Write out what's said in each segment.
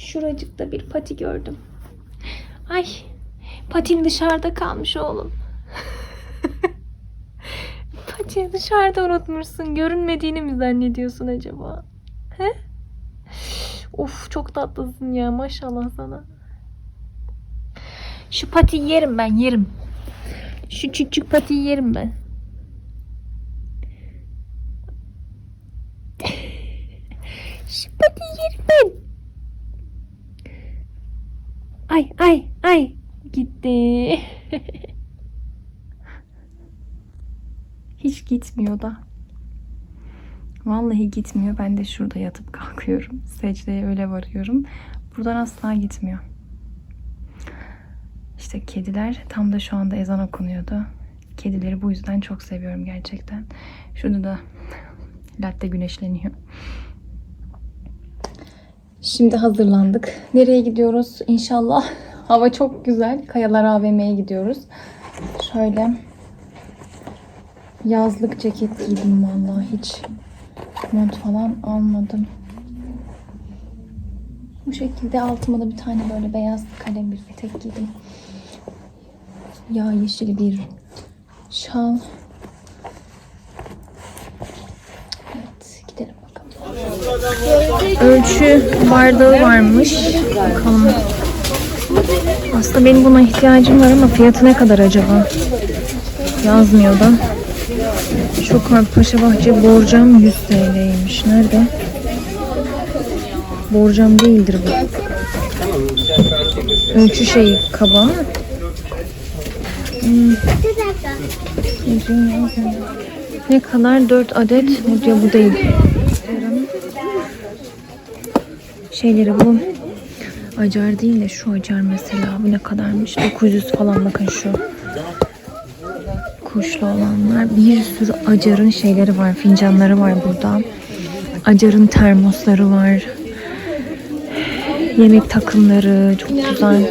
Şuracıkta bir pati gördüm. Ay patin dışarıda kalmış oğlum. Patiyi dışarıda unutmuşsun. Görünmediğini mi zannediyorsun acaba? He? Of çok tatlısın ya maşallah sana. Şu patiyi yerim ben yerim. Şu küçük patiyi yerim ben. Şu patiyi yerim ben. Ay ay gitti. Hiç gitmiyor da. Vallahi gitmiyor. Ben de şurada yatıp kalkıyorum. Secdeye öyle varıyorum. Buradan asla gitmiyor. İşte kediler tam da şu anda ezan okunuyordu. Kedileri bu yüzden çok seviyorum gerçekten. Şurada da latte güneşleniyor. Şimdi hazırlandık. Nereye gidiyoruz? İnşallah hava çok güzel. Kayalar AVM'ye gidiyoruz. Şöyle yazlık ceket giydim vallahi hiç mont falan almadım. Bu şekilde altıma da bir tane böyle beyaz kalem bir etek giydim. Ya yeşil bir şal. Evet gidelim bakalım. Ölçü bardağı varmış. Bakalım. Aslında benim buna ihtiyacım var ama fiyatı ne kadar acaba? Yazmıyor da. Şokar Paşabahçe borcam 100 TL'ymiş. Nerede? Borcam değildir bu. Ölçü şeyi kaba. Hmm. Ne kadar? 4 adet. Diyor bu değil. Şeyleri bu. Acar değil de şu acar mesela. Bu ne kadarmış? 900 falan bakın şu kuşlu olanlar. Bir sürü acarın şeyleri var, fincanları var burada. Acarın termosları var. Yemek takımları çok güzel.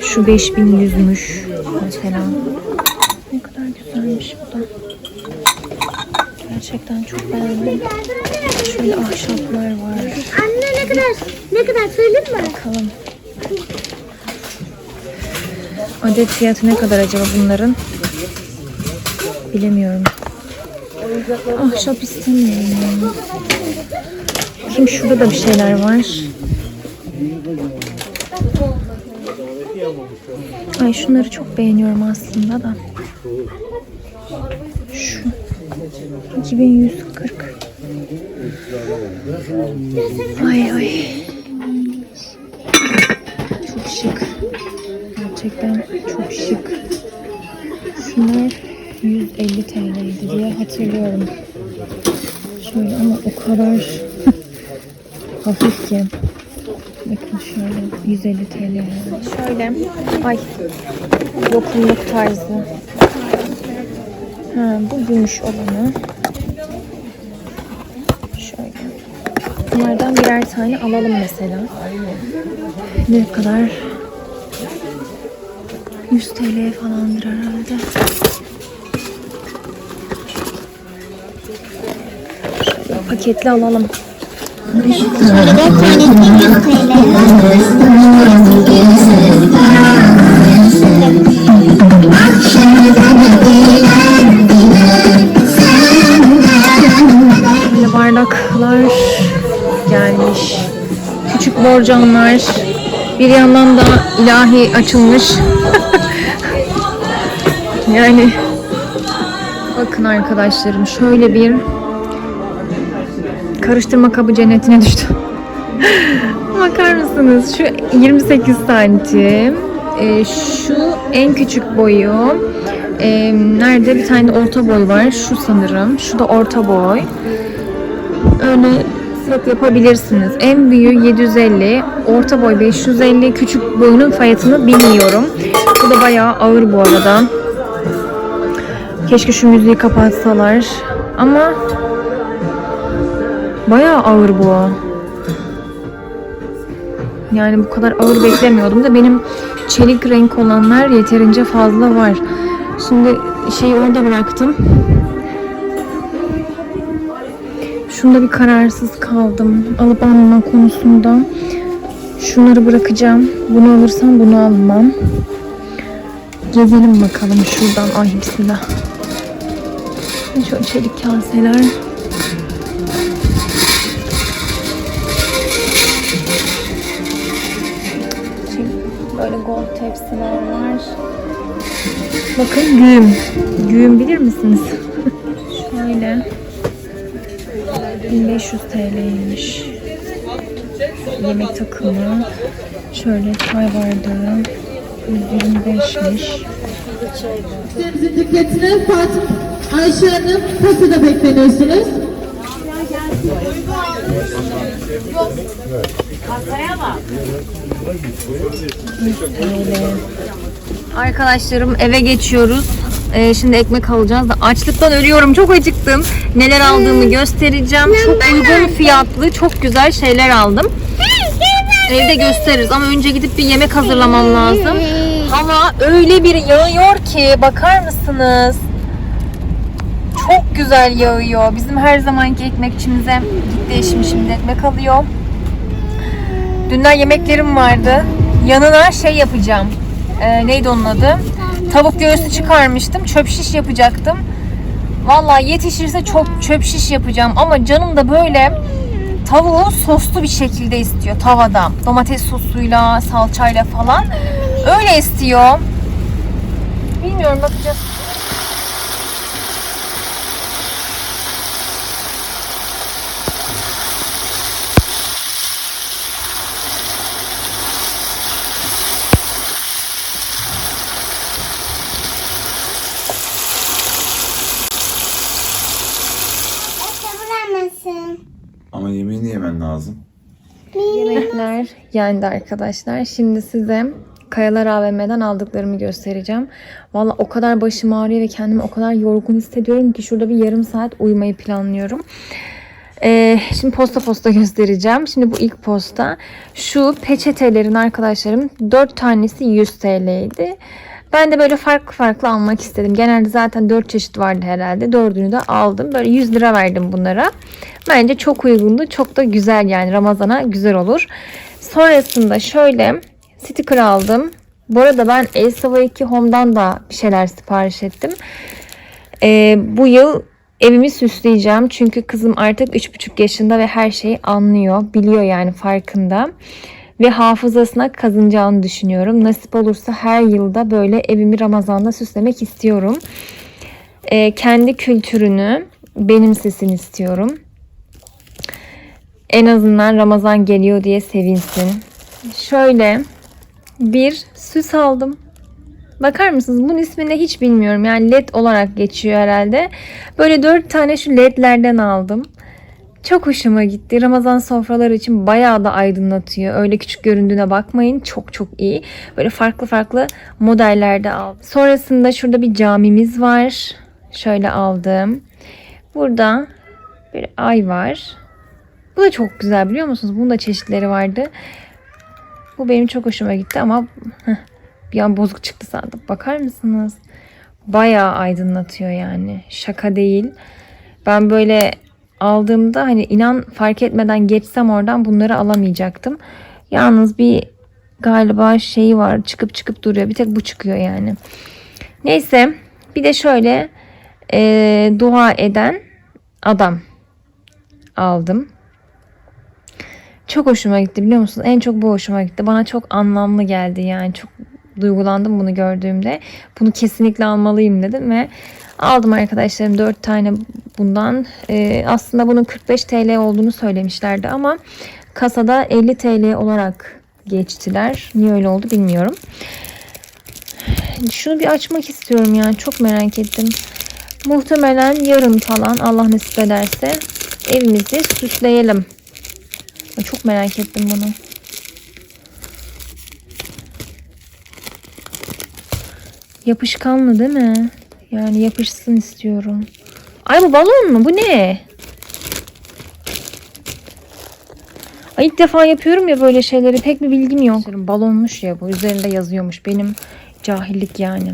Şu 5100'müş mesela. Ne kadar güzelmiş bu da. Gerçekten çok beğendim. Şöyle ahşaplar var. Anne ne kadar ne kadar söyleyeyim mi? Bakalım. Adet fiyatı ne kadar acaba bunların? Bilemiyorum. Ahşap istemiyorum. Kim şurada da bir şeyler var. Ay şunları çok beğeniyorum aslında da. Şu 2140. Ay ay. Çok şık. Gerçekten çok şık. Şunlar 150 TL'ydi diye hatırlıyorum. Şöyle ama o kadar hafif ki. Bakın şöyle 150 TL. Şöyle ay lokumluk tarzı. Bu gümüş olanı. Şöyle. Bunlardan birer tane alalım mesela. Ne kadar? 100 TL falandır herhalde. Şöyle paketli alalım. Böyle bardaklar gelmiş. Küçük borcamlar. Bir yandan da ilahi açılmış. yani bakın arkadaşlarım şöyle bir karıştırma kabı cennetine düştü. Bakar mısınız? Şu 28 santim. Ee, şu en küçük boyu. Ee, nerede? Bir tane orta boy var. Şu sanırım. Şu da orta boy. Öyle set yapabilirsiniz. En büyüğü 750, orta boy 550, küçük boyunun fiyatını bilmiyorum. Bu da bayağı ağır bu arada. Keşke şu müziği kapatsalar. Ama bayağı ağır bu. Yani bu kadar ağır beklemiyordum da benim çelik renk olanlar yeterince fazla var. Şimdi şeyi orada bıraktım. Şunda bir kararsız kaldım. Alıp almama konusunda. Şunları bırakacağım. Bunu alırsam bunu almam. Gezelim bakalım şuradan. Ay bismillah. Şöyle çelik kaseler. Şimdi böyle gold tepsiler var. Bakın güğüm. Güğüm bilir misiniz? Şöyle. 1500 TL'ymiş. Yemek takımı. Şöyle çay bardağı. 125'miş. Müşterimizin dikkatine Fatih Ayşe Hanım kasada bekleniyorsunuz. Arkadaşlarım eve geçiyoruz. Ee, şimdi ekmek alacağız da açlıktan ölüyorum. Çok acıktım. Neler aldığımı göstereceğim. Çok uygun fiyatlı, çok güzel şeyler aldım. Evde gösteririz ama önce gidip bir yemek hazırlamam lazım. Hava öyle bir yağıyor ki bakar mısınız? Çok güzel yağıyor. Bizim her zamanki ekmekçimize gitti eşim şimdi ekmek alıyor. Dünden yemeklerim vardı. Yanına şey yapacağım. Ee, neydi onun adı? Tavuk göğsü çıkarmıştım. Çöp şiş yapacaktım. Vallahi yetişirse çok çöp şiş yapacağım. Ama canım da böyle tavuğu soslu bir şekilde istiyor tavada. Domates sosuyla, salçayla falan. Öyle istiyor. Bilmiyorum bakacağız. Ama yemeğini yemen lazım. Yemekler yendi arkadaşlar. Şimdi size Kayalar AVM'den aldıklarımı göstereceğim. Valla o kadar başım ağrıyor ve kendimi o kadar yorgun hissediyorum ki şurada bir yarım saat uyumayı planlıyorum. Ee, şimdi posta posta göstereceğim. Şimdi bu ilk posta. Şu peçetelerin arkadaşlarım 4 tanesi 100 TL'ydi. Ben de böyle farklı farklı almak istedim. Genelde zaten 4 çeşit vardı herhalde. 4'ünü de aldım. Böyle 100 lira verdim bunlara. Bence çok uygundu. Çok da güzel yani Ramazan'a güzel olur. Sonrasında şöyle sticker aldım. Bu arada ben Elsava 2 Home'dan da bir şeyler sipariş ettim. Ee, bu yıl evimi süsleyeceğim. Çünkü kızım artık 3,5 yaşında ve her şeyi anlıyor. Biliyor yani farkında. Ve hafızasına kazınacağını düşünüyorum. Nasip olursa her yılda böyle evimi Ramazan'da süslemek istiyorum. Ee, kendi kültürünü benimsesin istiyorum. En azından Ramazan geliyor diye sevinsin. Şöyle bir süs aldım. Bakar mısınız? Bunun ismini hiç bilmiyorum. Yani led olarak geçiyor herhalde. Böyle dört tane şu ledlerden aldım. Çok hoşuma gitti. Ramazan sofraları için bayağı da aydınlatıyor. Öyle küçük göründüğüne bakmayın. Çok çok iyi. Böyle farklı farklı modellerde aldım. Sonrasında şurada bir camimiz var. Şöyle aldım. Burada bir ay var. Bu da çok güzel biliyor musunuz? Bunun da çeşitleri vardı. Bu benim çok hoşuma gitti ama heh, bir an bozuk çıktı sandım. Bakar mısınız? Bayağı aydınlatıyor yani. Şaka değil. Ben böyle aldığımda hani inan fark etmeden geçsem oradan bunları alamayacaktım. Yalnız bir galiba şeyi var çıkıp çıkıp duruyor. Bir tek bu çıkıyor yani. Neyse bir de şöyle eee, dua eden adam aldım. Çok hoşuma gitti biliyor musunuz? En çok bu hoşuma gitti. Bana çok anlamlı geldi yani. Çok duygulandım bunu gördüğümde. Bunu kesinlikle almalıyım dedim ve aldım arkadaşlarım 4 tane bundan. Ee, aslında bunun 45 TL olduğunu söylemişlerdi ama kasada 50 TL olarak geçtiler. Niye öyle oldu bilmiyorum. Şunu bir açmak istiyorum yani. Çok merak ettim. Muhtemelen yarın falan Allah nasip ederse evimizi süsleyelim. Çok merak ettim bunu. Yapışkanlı değil mi? Yani yapışsın istiyorum. Ay bu balon mu? Bu ne? Ay ilk defa yapıyorum ya böyle şeyleri. Pek bir bilgim yok. Balonmuş ya bu. Üzerinde yazıyormuş. Benim cahillik yani.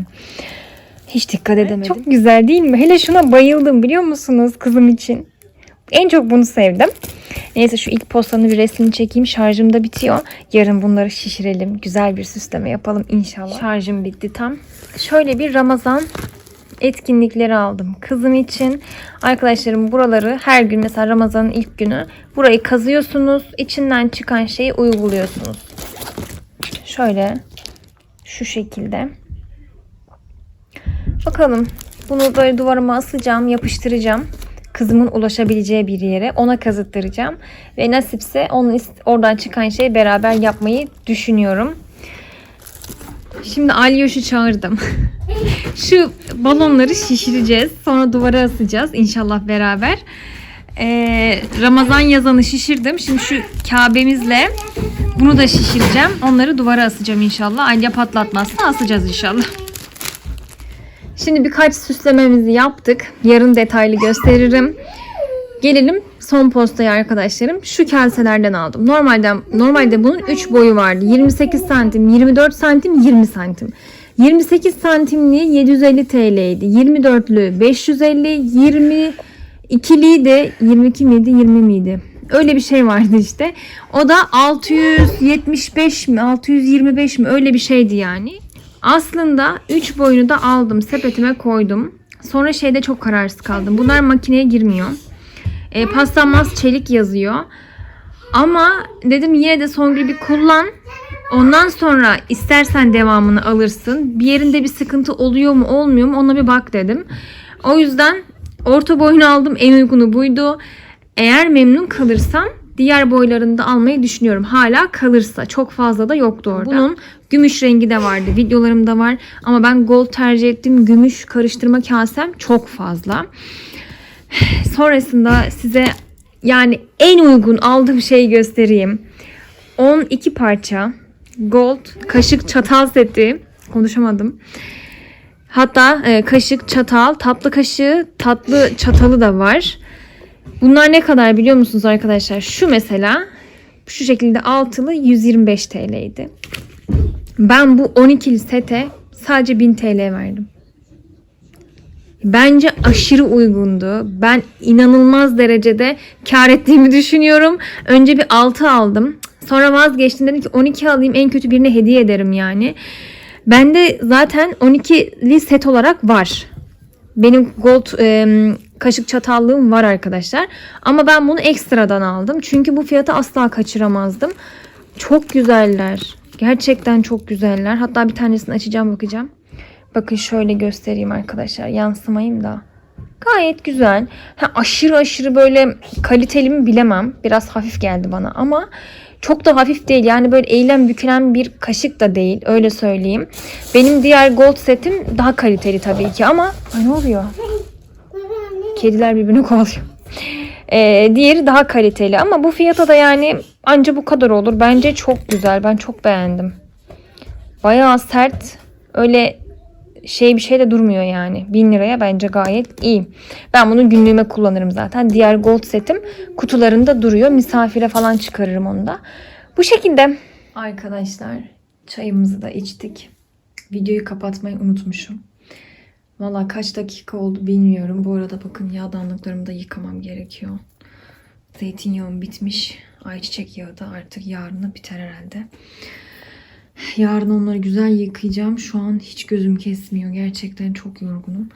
Hiç dikkat edemedim. Çok güzel değil mi? Hele şuna bayıldım biliyor musunuz kızım için? En çok bunu sevdim. Neyse şu ilk postanın bir resmini çekeyim. Şarjım da bitiyor. Yarın bunları şişirelim. Güzel bir süsleme yapalım inşallah. Şarjım bitti tam. Şöyle bir Ramazan etkinlikleri aldım kızım için. Arkadaşlarım buraları her gün mesela Ramazan'ın ilk günü burayı kazıyorsunuz. içinden çıkan şeyi uyguluyorsunuz. Şöyle şu şekilde. Bakalım. Bunu böyle duvarıma asacağım, yapıştıracağım. Kızımın ulaşabileceği bir yere ona kazıttıracağım. Ve nasipse onun oradan çıkan şeyi beraber yapmayı düşünüyorum. Şimdi Alyoş'u çağırdım. Şu balonları şişireceğiz. Sonra duvara asacağız inşallah beraber. Ee, Ramazan yazanı şişirdim. Şimdi şu Kabe'mizle bunu da şişireceğim. Onları duvara asacağım inşallah. Alya patlatmazsa asacağız inşallah. Şimdi birkaç süslememizi yaptık. Yarın detaylı gösteririm. Gelelim son postaya arkadaşlarım. Şu kaselerden aldım. Normalde normalde bunun 3 boyu vardı. 28 santim, 24 santim, 20 santim. 28 santimliği 750 TL'ydi. 24'lü 550, 22'liği de 22 miydi, 20 miydi? Öyle bir şey vardı işte. O da 675 mi, 625 mi öyle bir şeydi yani. Aslında 3 boyunu da aldım, sepetime koydum. Sonra şeyde çok kararsız kaldım. Bunlar makineye girmiyor. E, paslanmaz çelik yazıyor. Ama dedim yine de Songül bir kullan. Ondan sonra istersen devamını alırsın. Bir yerinde bir sıkıntı oluyor mu olmuyor mu ona bir bak dedim. O yüzden orta boyunu aldım. En uygunu buydu. Eğer memnun kalırsam diğer boylarını da almayı düşünüyorum. Hala kalırsa. Çok fazla da yoktu orada. Bunun gümüş rengi de vardı. Videolarımda var. Ama ben gold tercih ettim. Gümüş karıştırma kasem çok fazla. Sonrasında size yani en uygun aldığım şeyi göstereyim. 12 parça gold kaşık çatal seti. Konuşamadım. Hatta e, kaşık, çatal, tatlı kaşığı, tatlı çatalı da var. Bunlar ne kadar biliyor musunuz arkadaşlar? Şu mesela şu şekilde altılı 125 TL'ydi. Ben bu 12'li sete sadece 1000 TL verdim. Bence aşırı uygundu. Ben inanılmaz derecede kar ettiğimi düşünüyorum. Önce bir 6 aldım. Sonra vazgeçtim. Dedim ki 12 alayım en kötü birine hediye ederim yani. Bende zaten 12'li set olarak var. Benim gold e, kaşık çatallığım var arkadaşlar. Ama ben bunu ekstradan aldım. Çünkü bu fiyatı asla kaçıramazdım. Çok güzeller. Gerçekten çok güzeller. Hatta bir tanesini açacağım bakacağım. Bakın şöyle göstereyim arkadaşlar. Yansımayayım da. Gayet güzel. Ha, aşırı aşırı böyle kaliteli mi bilemem. Biraz hafif geldi bana ama çok da hafif değil. Yani böyle eğilen bükülen bir kaşık da değil. Öyle söyleyeyim. Benim diğer gold setim daha kaliteli tabii ki ama ay ne oluyor? Kediler birbirini kovalıyor. Ee, diğeri daha kaliteli ama bu fiyata da yani anca bu kadar olur. Bence çok güzel. Ben çok beğendim. Bayağı sert. Öyle şey bir şey de durmuyor yani. 1000 liraya bence gayet iyi. Ben bunu günlüğüme kullanırım zaten. Diğer gold setim kutularında duruyor. Misafire falan çıkarırım onu da. Bu şekilde. Arkadaşlar çayımızı da içtik. Videoyu kapatmayı unutmuşum. Valla kaç dakika oldu bilmiyorum. Bu arada bakın yağdanlıklarımı da yıkamam gerekiyor. Zeytinyağım bitmiş. Ayçiçek yağı da artık yarına biter herhalde. Yarın onları güzel yıkayacağım. Şu an hiç gözüm kesmiyor. Gerçekten çok yorgunum.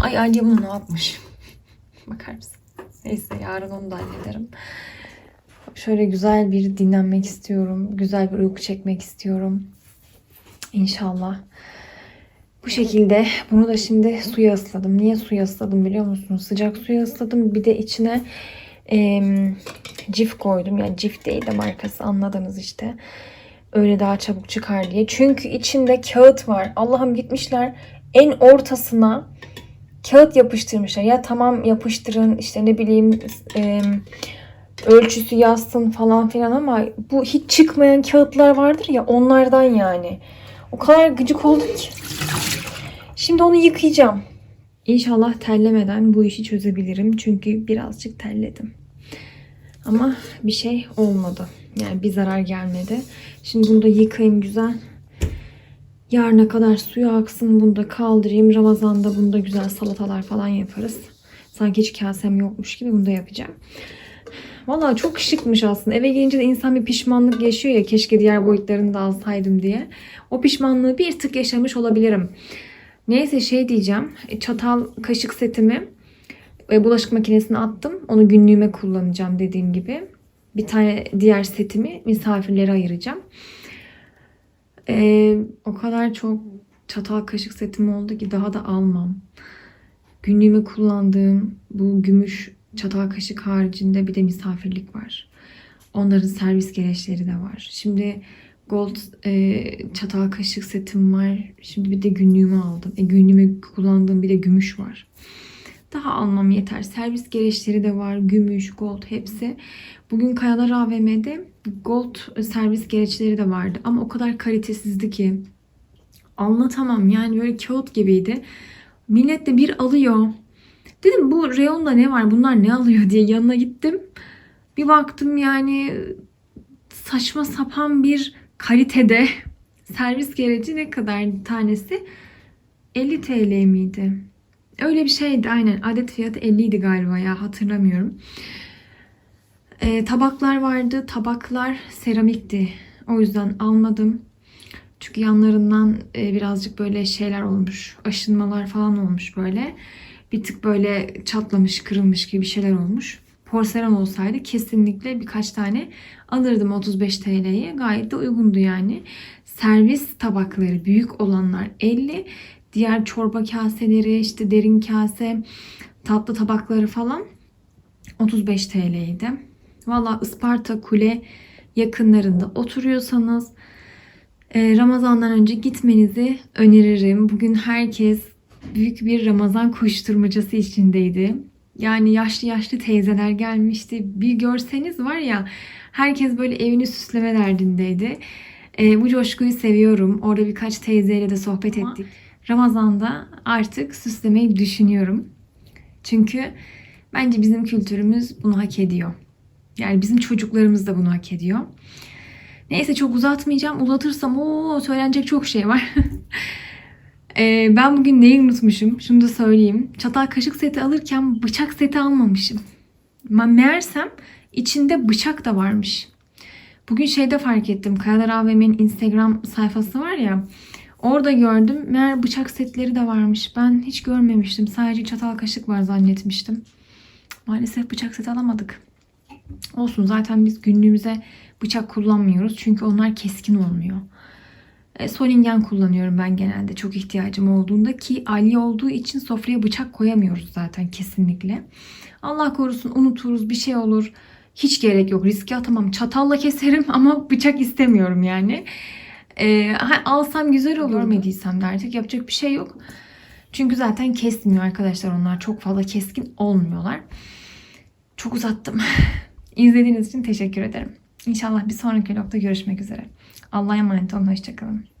Ay Alya bunu ne yapmış? Bakar mısın? Neyse yarın onu da hallederim. Şöyle güzel bir dinlenmek istiyorum. Güzel bir uyku çekmek istiyorum. İnşallah. Bu şekilde bunu da şimdi suya ısladım. Niye suya ısladım biliyor musunuz? Sıcak suya ısladım. Bir de içine em, cif koydum. Yani cif değil de markası anladınız işte. Öyle daha çabuk çıkar diye. Çünkü içinde kağıt var. Allah'ım gitmişler en ortasına kağıt yapıştırmışlar. Ya tamam yapıştırın işte ne bileyim em, ölçüsü yazsın falan filan ama bu hiç çıkmayan kağıtlar vardır ya onlardan yani. O kadar gıcık oldum ki. Şimdi onu yıkayacağım. İnşallah terlemeden bu işi çözebilirim. Çünkü birazcık terledim. Ama bir şey olmadı. Yani bir zarar gelmedi. Şimdi bunu da yıkayayım güzel. Yarına kadar suyu aksın. Bunu da kaldırayım. Ramazan'da bunda güzel salatalar falan yaparız. Sanki hiç kasem yokmuş gibi bunu da yapacağım. Valla çok şıkmış aslında. Eve gelince de insan bir pişmanlık yaşıyor ya keşke diğer boyutlarını da alsaydım diye. O pişmanlığı bir tık yaşamış olabilirim. Neyse şey diyeceğim. e, Çatal kaşık setimi e, bulaşık makinesine attım. Onu günlüğüme kullanacağım dediğim gibi. Bir tane diğer setimi misafirlere ayıracağım. E, o kadar çok çatal kaşık setim oldu ki daha da almam. Günlüğüme kullandığım bu gümüş çatal kaşık haricinde bir de misafirlik var. Onların servis gereçleri de var. Şimdi gold e, çatal kaşık setim var. Şimdi bir de günlüğümü aldım. E, günlüğüme kullandığım bir de gümüş var. Daha almam yeter. Servis gereçleri de var. Gümüş, gold hepsi. Bugün Kayalar AVM'de gold servis gereçleri de vardı. Ama o kadar kalitesizdi ki. Anlatamam. Yani böyle kağıt gibiydi. Millet de bir alıyor. Dedim bu reyonda ne var bunlar ne alıyor diye yanına gittim. Bir baktım yani saçma sapan bir kalitede servis gereci ne kadar tanesi? 50 TL miydi? Öyle bir şeydi aynen. Adet fiyatı 50 idi galiba ya hatırlamıyorum. Ee, tabaklar vardı. Tabaklar seramikti. O yüzden almadım. Çünkü yanlarından e, birazcık böyle şeyler olmuş. Aşınmalar falan olmuş böyle. Bir tık böyle çatlamış, kırılmış gibi şeyler olmuş. Porselen olsaydı kesinlikle birkaç tane alırdım 35 TL'ye. Gayet de uygundu yani. Servis tabakları büyük olanlar 50. Diğer çorba kaseleri, işte derin kase, tatlı tabakları falan 35 TL'ydi. Valla Isparta Kule yakınlarında oturuyorsanız e, Ramazan'dan önce gitmenizi öneririm. Bugün herkes büyük bir Ramazan koşturmacası içindeydi. Yani yaşlı yaşlı teyzeler gelmişti. Bir görseniz var ya herkes böyle evini süsleme derdindeydi. E, bu coşkuyu seviyorum. Orada birkaç teyzeyle de sohbet ettik. Ramazan'da artık süslemeyi düşünüyorum. Çünkü bence bizim kültürümüz bunu hak ediyor. Yani bizim çocuklarımız da bunu hak ediyor. Neyse çok uzatmayacağım. Uzatırsam o söylenecek çok şey var. Ee, ben bugün neyi unutmuşum? Şunu da söyleyeyim. Çatal kaşık seti alırken bıçak seti almamışım. Ma- Meğersem içinde bıçak da varmış. Bugün şeyde fark ettim. Kayalar AVM'nin Instagram sayfası var ya. Orada gördüm. Meğer bıçak setleri de varmış. Ben hiç görmemiştim. Sadece çatal kaşık var zannetmiştim. Maalesef bıçak seti alamadık. Olsun zaten biz günlüğümüze bıçak kullanmıyoruz. Çünkü onlar keskin olmuyor. E, Solingen kullanıyorum ben genelde çok ihtiyacım olduğunda ki Ali olduğu için sofraya bıçak koyamıyoruz zaten kesinlikle. Allah korusun unuturuz bir şey olur. Hiç gerek yok riske atamam. Çatalla keserim ama bıçak istemiyorum yani. E, alsam güzel olur. Görmediysem de artık yapacak bir şey yok. Çünkü zaten kesmiyor arkadaşlar onlar. Çok fazla keskin olmuyorlar. Çok uzattım. İzlediğiniz için teşekkür ederim. İnşallah bir sonraki vlogda görüşmek üzere. Allah'a emanet olun. Hoşçakalın.